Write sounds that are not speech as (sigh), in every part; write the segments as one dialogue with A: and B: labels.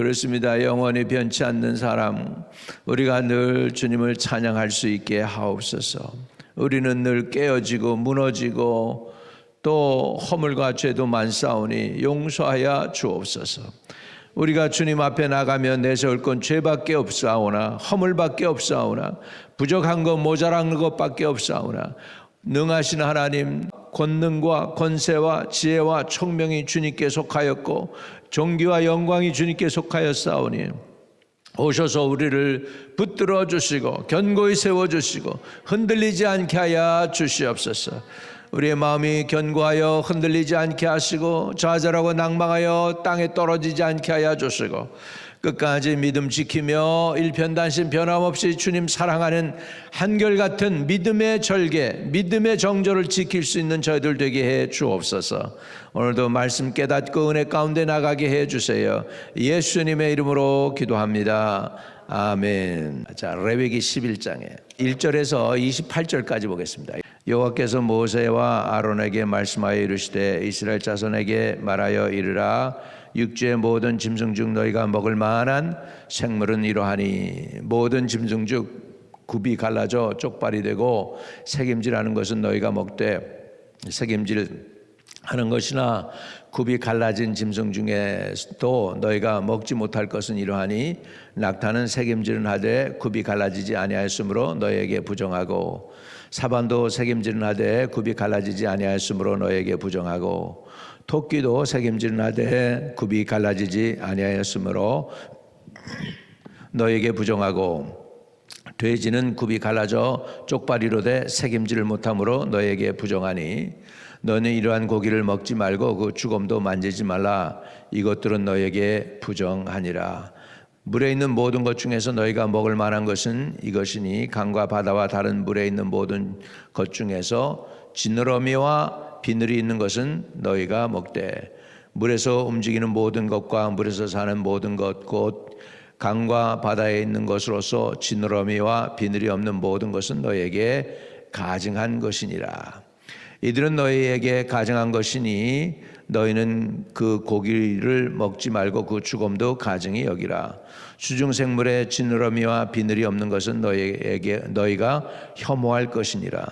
A: 그렇습니다. 영원히 변치 않는 사람, 우리가 늘 주님을 찬양할 수 있게 하옵소서. 우리는 늘 깨어지고 무너지고 또 허물과 죄도 많사오니 용서하여 주옵소서. 우리가 주님 앞에 나가면 내세울 건 죄밖에 없사오나 허물밖에 없사오나 부족한 것 모자란 것밖에 없사오나 능하신 하나님 권능과 권세와 지혜와 총명이 주님께 속하였고 종기와 영광이 주님께 속하였사오니 오셔서 우리를 붙들어 주시고 견고히 세워 주시고 흔들리지 않게 하여 주시옵소서. 우리의 마음이 견고하여 흔들리지 않게 하시고 좌절하고 낭망하여 땅에 떨어지지 않게 하여 주시고 끝까지 믿음 지키며 일편단심 변함없이 주님 사랑하는 한결같은 믿음의 절개, 믿음의 정조를 지킬 수 있는 저희들 되게 해 주옵소서. 오늘도 말씀 깨닫고 은혜 가운데 나가게 해 주세요. 예수님의 이름으로 기도합니다. 아멘. 자, 레위기 11장에 1절에서 28절까지 보겠습니다. 여호와께서 모세와 아론에게 말씀하여 이르시되 이스라엘 자손에게 말하여 이르라 육지의 모든 짐승 중 너희가 먹을 만한 생물은 이러하니 모든 짐승 중 굽이 갈라져 쪽발이 되고 색임질하는 것은 너희가 먹되 색임질 하는 것이나 굽이 갈라진 짐승 중에도 너희가 먹지 못할 것은 이러하니 낙타는 색임질은 하되 굽이 갈라지지 아니하였으므로 너희에게 부정하고 사반도 색임질은 하되 굽이 갈라지지 아니하였으므로 너희에게 부정하고 토끼도 색임질은 하되 굽이 갈라지지 아니하였으므로 너에게 부정하고 돼지는 굽이 갈라져 쪽발이로 돼 색임질을 못함으로 너에게 부정하니 너는 이러한 고기를 먹지 말고 그 죽음도 만지지 말라. 이것들은 너에게 부정하니라 물에 있는 모든 것 중에서 너희가 먹을 만한 것은 이것이니 강과 바다와 다른 물에 있는 모든 것 중에서 지느러미와 비늘이 있는 것은 너희가 먹되 물에서 움직이는 모든 것과 물에서 사는 모든 것 곧 강과 바다에 있는 것으로서 지느러미와 비늘이 없는 모든 것은 너희에게 가증한 것이니라. 이들은 너희에게 가증한 것이니 너희는 그 고기를 먹지 말고 그 죽음도 가증히 여기라. 수중 생물의 지느러미와 비늘이 없는 것은 너희에게 너희가 혐오할 것이니라.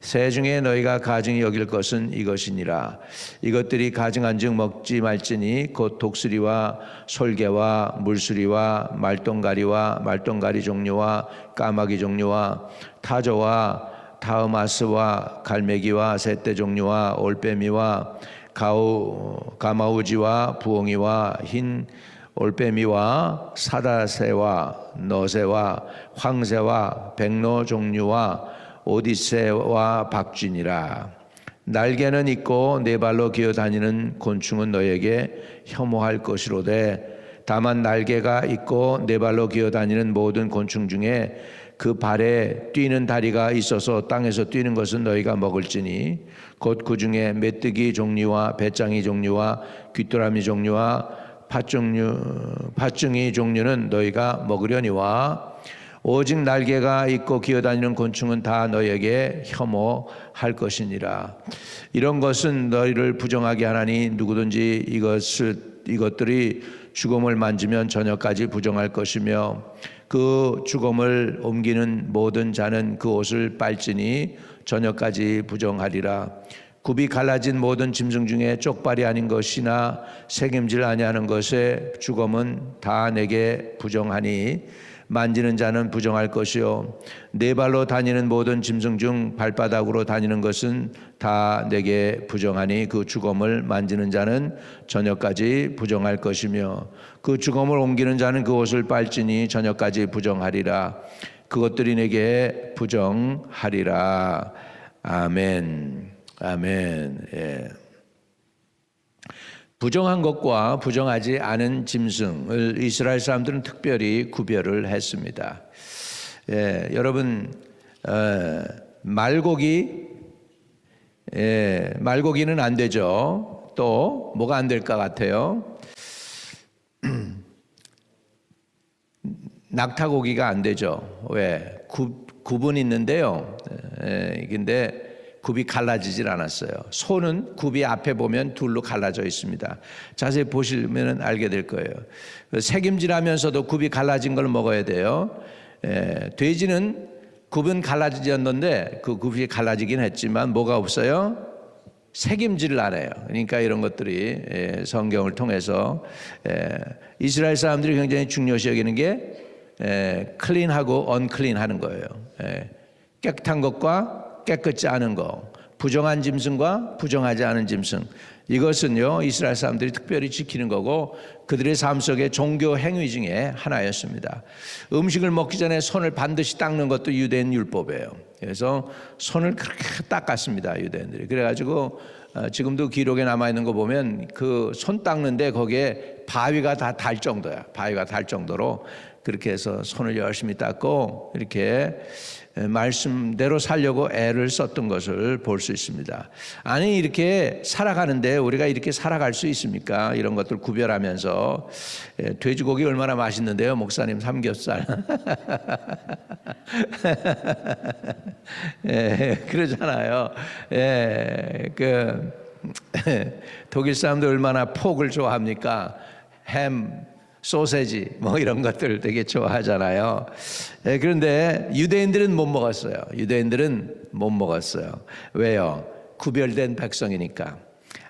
A: 새 중에 너희가 가증히 여길 것은 이것이니라. 이것들이 가증한즉 먹지 말지니 곧 독수리와 솔개와 물수리와 말똥가리와 말똥가리 종류와 까마귀 종류와 타조와 타우마스와 갈매기와 새떼 종류와 올빼미와 가우 가마우지와 부엉이와 흰 올빼미와 사다새와 너새와 황새와 백로 종류와 오디세와 박쥐니라. 날개는 있고 네 발로 기어 다니는 곤충은 너에게 혐오할 것이로되 다만 날개가 있고 네 발로 기어 다니는 모든 곤충 중에 그 발에 뛰는 다리가 있어서 땅에서 뛰는 것은 너희가 먹을지니 곧 그 중에 메뚜기 종류와 배짱이 종류와 귀뚜라미 종류와 팥종류 팥중이 종류는 너희가 먹으려니와 오직 날개가 있고 기어다니는 곤충은 다 너에게 혐오할 것이니라. 이런 것은 너희를 부정하게 하나니 누구든지 이것을 이것들이 죽음을 만지면 저녁까지 부정할 것이며 그 죽음을 옮기는 모든 자는 그 옷을 빨지니 저녁까지 부정하리라. 굽이 갈라진 모든 짐승 중에 쪽발이 아닌 것이나 책임질 아니하는 것에 죽음은 다 내게 부정하니 만지는 자는 부정할 것이요. 네 발로 다니는 모든 짐승 중 발바닥으로 다니는 것은 다 내게 부정하니 그 죽음을 만지는 자는 저녁까지 부정할 것이며 그 죽음을 옮기는 자는 그 옷을 빨지니 저녁까지 부정하리라. 그것들이 내게 부정하리라. 아멘. 아멘. 예. 부정한 것과 부정하지 않은 짐승을 이스라엘 사람들은 특별히 구별을 했습니다. 예, 여러분 어, 말고기 예, 말고기는 안 되죠. 또 뭐가 안 될 것 같아요? (clears throat) 낙타고기가 안 되죠. 왜? 구, 구분 있는데요. 예, 근데 굽이 갈라지질 않았어요. 소는 굽이 앞에 보면 둘로 갈라져 있습니다. 자세히 보시면 알게 될 거예요. 그 색임질하면서도 굽이 갈라진 걸 먹어야 돼요. 에, 돼지는 굽은 갈라지지 않는데 그 굽이 갈라지긴 했지만 뭐가 없어요? 책임질을 안 해요. 그러니까 이런 것들이 예, 성경을 통해서 예, 이스라엘 사람들이 굉장히 중요시 여기는 게 예, 클린하고 언클린하는 거예요. 예, 깨끗한 것과 깨끗지 않은 것, 부정한 짐승과 부정하지 않은 짐승. 이것은요 이스라엘 사람들이 특별히 지키는 거고 그들의 삶 속의 종교 행위 중에 하나였습니다. 음식을 먹기 전에 손을 반드시 닦는 것도 유대인 율법이에요. 그래서 손을 그렇게 닦았습니다 유대인들이. 그래가지고 어, 지금도 기록에 남아 있는 거 보면 그 손 닦는데 거기에 바위가 다 달 정도야. 바위가 달 정도로 그렇게 해서 손을 열심히 닦고 이렇게 말씀대로 살려고 애를 썼던 것을 볼 수 있습니다. 아니 이렇게 살아가는데 우리가 이렇게 살아갈 수 있습니까? 이런 것들 구별하면서 예, 돼지고기 얼마나 맛있는데요, 목사님 삼겹살. (laughs) 예, 그러잖아요. 예, 그 독일 사람들 얼마나 폭을 좋아합니까? 햄, 소세지 뭐 이런 것들 되게 좋아하잖아요. 예, 그런데 유대인들은 못 먹었어요. 유대인들은 못 먹었어요. 왜요? 구별된 백성이니까.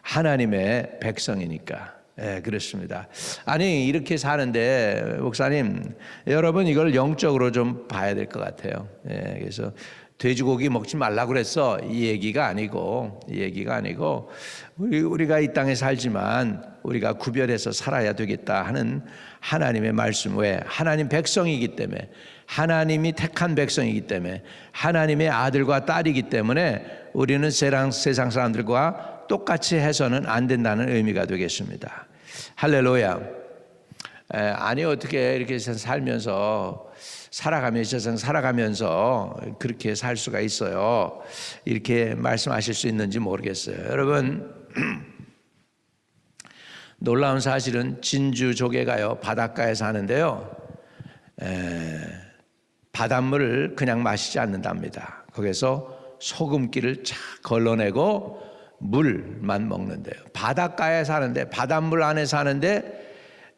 A: 하나님의 백성이니까. 예, 그렇습니다. 아니, 이렇게 사는데, 목사님, 여러분 이걸 영적으로 좀 봐야 될 것 같아요. 예, 그래서 돼지고기 먹지 말라 그랬어. 이 얘기가 아니고, 이 얘기가 아니고, 우리, 우리가 이 땅에 살지만 우리가 구별해서 살아야 되겠다 하는 하나님의 말씀. 왜? 하나님 백성이기 때문에, 하나님이 택한 백성이기 때문에, 하나님의 아들과 딸이기 때문에 우리는 세상, 세상 사람들과 똑같이 해서는 안 된다는 의미가 되겠습니다. 할렐루야. 에, 아니, 어떻게 이렇게 살면서 살아가며 세상 살아가면서 그렇게 살 수가 있어요. 이렇게 말씀하실 수 있는지 모르겠어요. 여러분 (clears throat) 놀라운 사실은 진주 조개가요 바닷가에 사는데요. 에, 바닷물을 그냥 마시지 않는답니다. 거기서 소금기를 착 걸러내고 물만 먹는데요. 바닷가에 사는데 바닷물 안에 사는데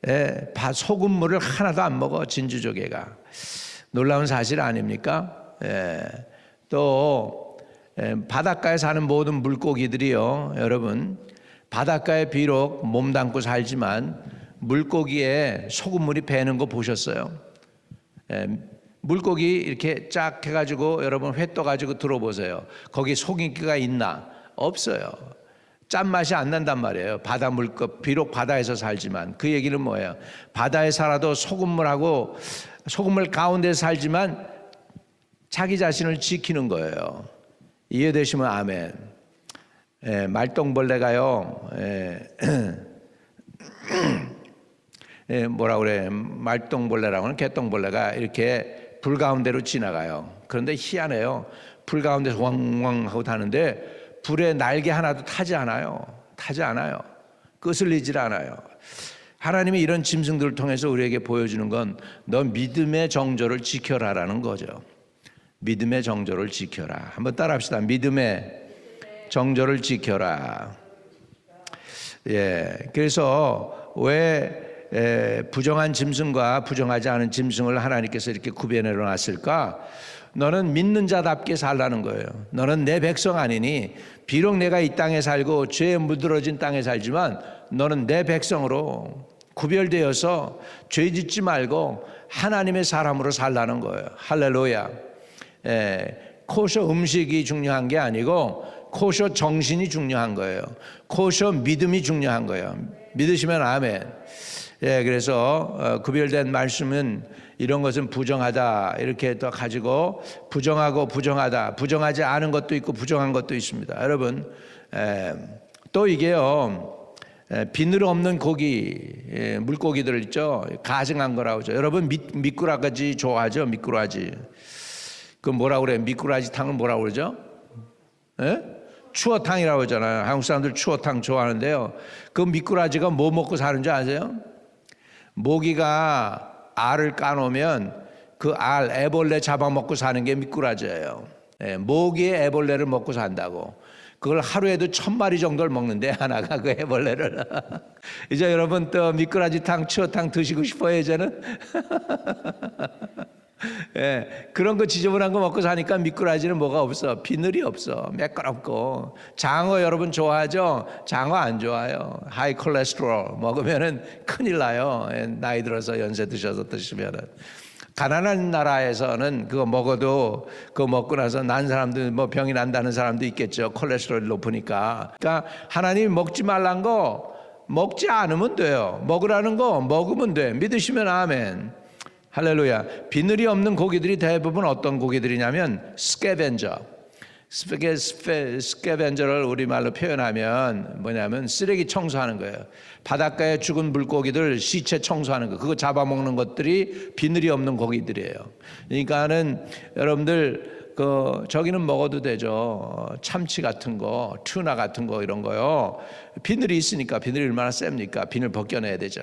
A: 에, 소금물을 하나도 안 먹어 진주 조개가 놀라운 사실 아닙니까? 에, 또 에, 바닷가에 사는 모든 물고기들이요, 여러분 바닷가에 비록 몸 담고 살지만 물고기에 소금물이 배는 거 보셨어요? 에, 물고기 이렇게 쫙 해가지고 여러분 회 떠가지고 들어보세요. 거기 속인기가 있나? 없어요. 짠맛이 안 난단 말이에요. 바닷물 것 비록 바다에서 살지만 그 얘기는 뭐예요? 바다에 살아도 소금물하고 소금물 가운데 살지만 자기 자신을 지키는 거예요. 이해되시면 아멘. 예, 말똥벌레가요. 예, 예, 뭐라 그래? 말똥벌레라고는 개똥벌레가 이렇게 불 가운데로 지나가요. 그런데 희한해요. 불 가운데서 왕왕 하고 다는데 불에 날개 하나도 타지 않아요. 타지 않아요. 끄슬리질 않아요. 하나님이 이런 짐승들을 통해서 우리에게 보여주는 건 너 믿음의 정조를 지켜라라는 거죠. 믿음의 정조를 지켜라. 한번 따라합시다. 믿음의 정조를 지켜라. 예. 그래서 왜 에, 부정한 짐승과 부정하지 않은 짐승을 하나님께서 이렇게 구별해 놨을까? 너는 믿는 자답게 살라는 거예요. 너는 내 백성 아니니 비록 내가 이 땅에 살고 죄에 물들어진 땅에 살지만 너는 내 백성으로 구별되어서 죄 짓지 말고 하나님의 사람으로 살라는 거예요. 할렐루야. 에, 코쇼 음식이 중요한 게 아니고 코쇼 정신이 중요한 거예요. 코쇼 믿음이 중요한 거예요. 믿으시면 아멘. 예, 그래서 어, 구별된 말씀은 이런 것은 부정하다 이렇게 또 가지고 부정하고 부정하다 부정하지 않은 것도 있고 부정한 것도 있습니다. 여러분 에, 또 이게요 에, 비늘 없는 고기 에, 물고기들 있죠 가증한 거라고 하죠. 여러분 미, 미꾸라지 좋아하죠 미꾸라지 그 뭐라 그래 미꾸라지 탕을 뭐라 그러죠? 에? 추어탕이라고 하잖아요. 한국 사람들 추어탕 좋아하는데요. 그 미꾸라지가 뭐 먹고 사는 줄 아세요? 모기가 알을 까놓으면 그 알 애벌레 잡아먹고 사는 게 미꾸라지예요. 예, 모기의 애벌레를 먹고 산다고. 그걸 하루에도 천 마리 정도를 먹는데 (laughs) 하나가 그 애벌레를. (laughs) 이제 여러분 또 미꾸라지탕, 추어탕 드시고 싶어요 이제는? (laughs) (laughs) 예, 그런 거 지저분한 거 먹고 사니까 미꾸라지는 뭐가 없어. 비늘이 없어. 매끄럽고. 장어 여러분 좋아하죠? 장어 안 좋아요. 하이 콜레스테롤 먹으면은 큰일 나요. 예, 나이 들어서 연세 드셔서 드시면은. 가난한 나라에서는 그거 먹어도 그거 먹고 나서 난 사람들 뭐 병이 난다는 사람도 있겠죠. 콜레스테롤이 높으니까. 그러니까 하나님 먹지 말란 거 먹지 않으면 돼요. 먹으라는 거 먹으면 돼. 믿으시면 아멘. 할렐루야. 비늘이 없는 고기들이 대부분 어떤 고기들이냐면 스케벤저. 스페게 스페, 스케벤저를 우리말로 표현하면 뭐냐면 쓰레기 청소하는 거예요. 바닷가에 죽은 물고기들 시체 청소하는 거. 그거 잡아먹는 것들이 비늘이 없는 고기들이에요. 그러니까는 여러분들 그 저기는 먹어도 되죠. 참치 같은 거, 튜나 같은 거 이런 거요. 비늘이 있으니까 비늘이 얼마나 셉니까? 비늘 벗겨내야 되죠.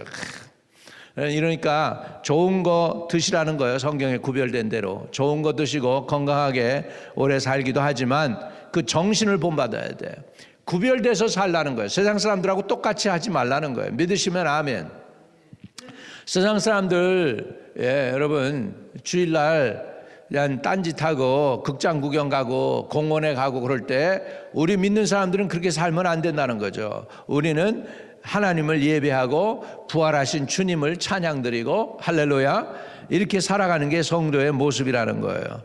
A: 이러니까 좋은 거 드시라는 거예요. 성경에 구별된 대로. 좋은 거 드시고 건강하게 오래 살기도 하지만 그 정신을 본받아야 돼요. 구별돼서 살라는 거예요. 세상 사람들하고 똑같이 하지 말라는 거예요. 믿으시면 아멘. 세상 사람들, 예, 여러분, 주일날 그냥 딴짓하고 극장 구경 가고 공원에 가고 그럴 때 우리 믿는 사람들은 그렇게 살면 안 된다는 거죠. 우리는 하나님을 예배하고 부활하신 주님을 찬양드리고 할렐루야 이렇게 살아가는 게 성도의 모습이라는 거예요.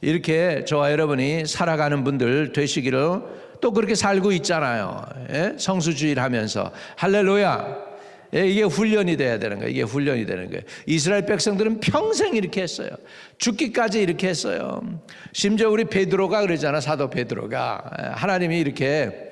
A: 이렇게 저와 여러분이 살아가는 분들 되시기를 또 그렇게 살고 있잖아요. 예? 성수주의를 하면서 할렐루야. 예, 이게 훈련이 돼야 되는 거예요. 이게 훈련이 되는 거예요. 이스라엘 백성들은 평생 이렇게 했어요. 죽기까지 이렇게 했어요. 심지어 우리 베드로가 그러잖아. 사도 베드로가 예, 하나님이 이렇게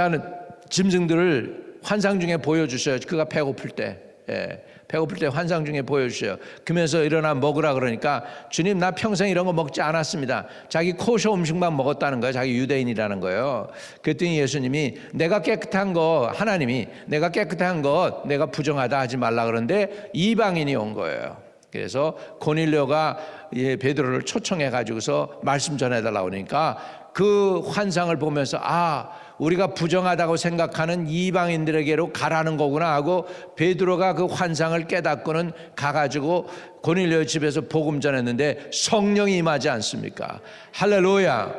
A: 않은 짐승들을 환상 중에 보여주셔요. 그가 배고플 때. 예, 배고플 때 환상 중에 보여주셔요. 그러면서 일어나 먹으라 그러니까 주님 나 평생 이런 거 먹지 않았습니다. 자기 코쇼 음식만 먹었다는 거예요. 자기 유대인이라는 거예요. 그랬더니 예수님이 내가 깨끗한 거 하나님이 내가 깨끗한 거 내가 부정하다 하지 말라 그러는데 이방인이 온 거예요. 그래서 고닐료가 예, 베드로를 초청해 가지고서 말씀 전해 달라고 그러니까 그 환상을 보면서 아 우리가 부정하다고 생각하는 이방인들에게로 가라는 거구나 하고 베드로가 그 환상을 깨닫고는 가가지고 고닐료 집에서 복음 전했는데 성령이 임하지 않습니까? 할렐루야.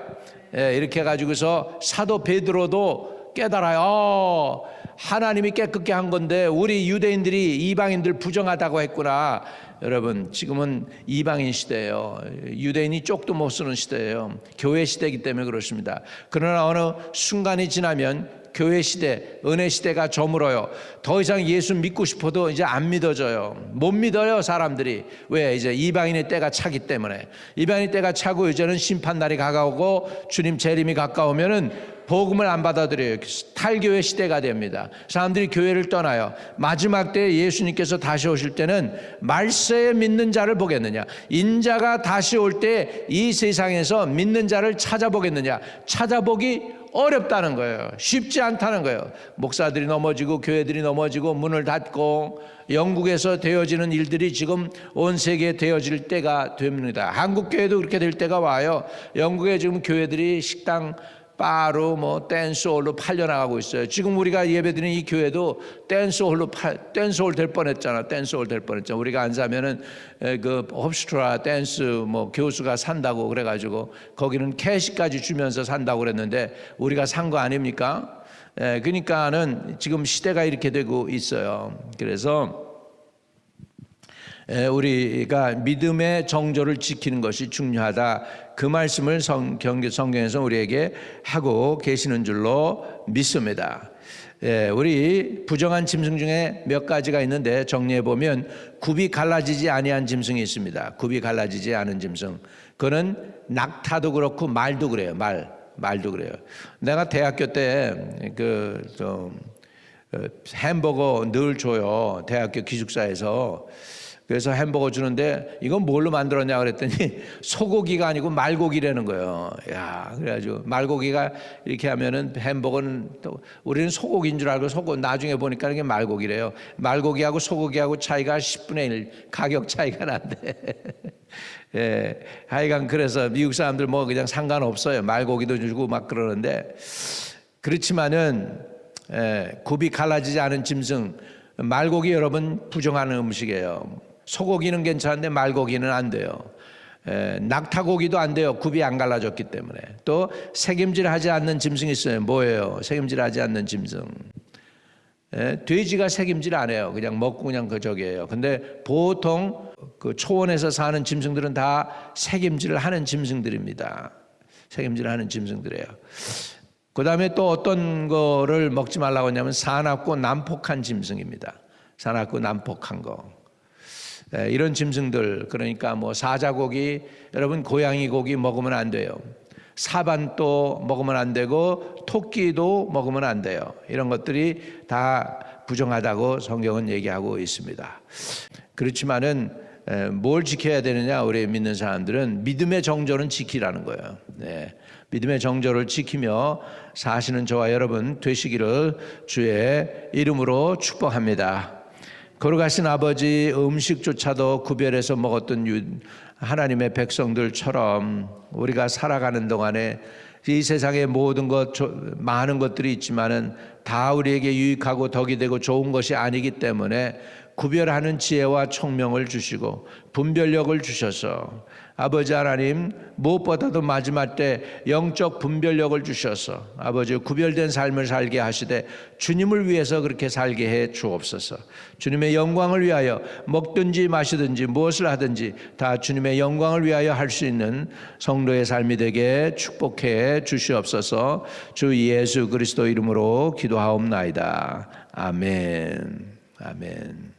A: 예, 이렇게 해가지고서 사도 베드로도 깨달아요. 어, 하나님이 깨끗게 한 건데 우리 유대인들이 이방인들 부정하다고 했구나. 여러분 지금은 이방인 시대예요. 유대인이 쪽도 못 쓰는 시대예요. 교회 시대이기 때문에 그렇습니다. 그러나 어느 순간이 지나면 교회 시대, 은혜 시대가 저물어요. 더 이상 예수 믿고 싶어도 이제 안 믿어져요. 못 믿어요, 사람들이. 왜? 이제 이방인의 때가 차기 때문에. 이방인의 때가 차고 이제는 심판날이 가까우고 주님 재림이 가까우면은 복음을 안 받아들여요. 탈교회 시대가 됩니다. 사람들이 교회를 떠나요. 마지막 때 예수님께서 다시 오실 때는 말세에 믿는 자를 보겠느냐. 인자가 다시 올 때 이 세상에서 믿는 자를 찾아보겠느냐. 찾아보기 어렵다는 거예요. 쉽지 않다는 거예요. 목사들이 넘어지고 교회들이 넘어지고 문을 닫고 영국에서 되어지는 일들이 지금 온 세계에 되어질 때가 됩니다. 한국 교회도 그렇게 될 때가 와요. 영국에 지금 교회들이 식당 바로 뭐 댄스홀로 팔려나가고 있어요. 지금 우리가 예배드리는 이 교회도 댄스홀로 팔, 댄스홀 될 뻔했잖아. 댄스홀 될 뻔했잖아. 우리가 안 사면은 그 홉스트라 댄스 뭐 교수가 산다고 그래가지고 거기는 캐시까지 주면서 산다고 그랬는데 우리가 산 거 아닙니까? 예, 그러니까는 지금 시대가 이렇게 되고 있어요. 그래서 우리가 믿음의 정조를 지키는 것이 중요하다. 그 말씀을 성경, 성경에서 우리에게 하고 계시는 줄로 믿습니다. 예, 우리 부정한 짐승 중에 몇 가지가 있는데 정리해 보면 굽이 갈라지지 아니한 짐승이 있습니다. 굽이 갈라지지 않은 짐승. 그거는 낙타도 그렇고 말도 그래요. 말, 말도 그래요. 내가 대학교 때그 햄버거 늘 줘요. 대학교 기숙사에서. 그래서 햄버거 주는데 이건 뭘로 만들었냐 그랬더니 (laughs) 소고기가 아니고 말고기라는 거예요. 야, 그래가지고 말고기가 이렇게 하면은 햄버거는 또 우리는 소고기인 줄 알고 소고 나중에 보니까 이게 말고기래요. 말고기하고 소고기하고 차이가 10분의 1 가격 차이가 난대. (laughs) 예, 하여간 그래서 미국 사람들 뭐 그냥 상관없어요. 말고기도 주고 막 그러는데 그렇지만은 예, 굽이 갈라지지 않은 짐승 말고기 여러분 부정하는 음식이에요. 소고기는 괜찮은데 말고기는 안 돼요. 에, 낙타고기도 안 돼요. 굽이 안 갈라졌기 때문에. 또 색임질하지 않는 짐승이 있어요. 뭐예요? 색임질하지 않는 짐승. 에, 돼지가 색임질 안 해요. 그냥 먹고 그냥 그 저기예요. 근데 보통 그 초원에서 사는 짐승들은 다 색임질을 하는 짐승들입니다. 색임질을 하는 짐승들이에요. 그 다음에 또 어떤 거를 먹지 말라고 하냐면 사납고 난폭한 짐승입니다. 사납고 난폭한 거. 예, 이런 짐승들 그러니까 뭐 사자고기 여러분 고양이 고기 먹으면 안 돼요. 사반도 먹으면 안 되고 토끼도 먹으면 안 돼요. 이런 것들이 다 부정하다고 성경은 얘기하고 있습니다. 그렇지만은 에, 뭘 지켜야 되느냐 우리 믿는 사람들은 믿음의 정조는 지키라는 거예요. 네. 믿음의 정조를 지키며 사시는 저와 여러분 되시기를 주의 이름으로 축복합니다. 거룩하신 아버지 음식조차도 구별해서 먹었던 유- 하나님의 백성들처럼 우리가 살아가는 동안에 이 세상의 모든 것 조- 많은 것들이 있지만은 다 우리에게 유익하고 덕이 되고 좋은 것이 아니기 때문에 구별하는 지혜와 총명을 주시고 분별력을 주셔서 아버지 하나님 무엇보다도 마지막 때 영적 분별력을 주셔서 아버지 구별된 삶을 살게 하시되 주님을 위해서 그렇게 살게 해 주옵소서. 주님의 영광을 위하여 먹든지 마시든지 무엇을 하든지 다 주님의 영광을 위하여 할 수 있는 성도의 삶이 되게 축복해 주시옵소서. 주 예수 그리스도 이름으로 기도하옵나이다. 아멘. 아멘.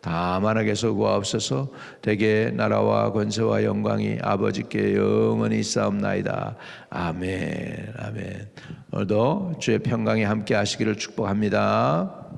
A: 다만 하게서 구하옵소서. 대개 나라와 권세와 영광이 아버지께 영원히 있사옵나이다. 아멘 아멘. 오늘도 주의 평강이 함께 하시기를 축복합니다